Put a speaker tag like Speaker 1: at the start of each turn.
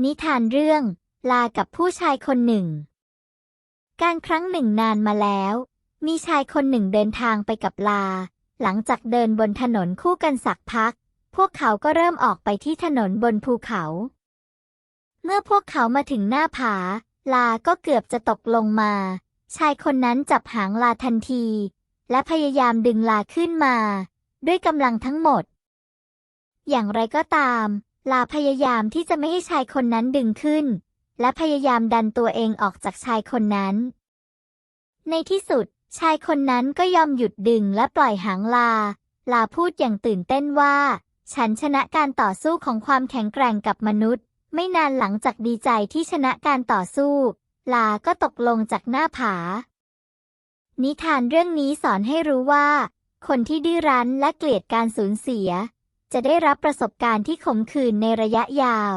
Speaker 1: นิทานเรื่องลากับผู้ชายคนหนึ่ง การครั้งหนึ่งนานมาแล้ว มีชายคนหนึ่งเดินทางไปกับลา หลังจากเดินบนถนนคู่กันสักพัก พวกเขาก็เริ่มออกไปที่ถนนบนภูเขา เมื่อพวกเขามาถึงหน้าผา ลาก็เกือบจะตกลงมา ชายคนนั้นจับหางลาทันที และพยายามดึงลาขึ้นมา ด้วยกำลังทั้งหมด อย่างไรก็ตาม ลาพยายามที่จะไม่ให้ชายคนนั้นดึงขึ้น และพยายามดันตัวเองออกจากชายคนนั้น ในที่สุด ชายคนนั้นก็ยอมหยุดดึงและปล่อยหางลา ลาพูดอย่างตื่นเต้นว่า ฉันชนะการต่อสู้ของความแข็งแกร่งกับมนุษย์ ไม่นานหลังจากดีใจที่ชนะการต่อสู้ ลาก็ตกลงจากหน้าผา นิทานเรื่องนี้สอนให้รู้ว่า คนที่ดื้อรั้นและเกลียดการสูญเสีย จะได้รับประสบการณ์ที่ขมขื่นในระยะยาว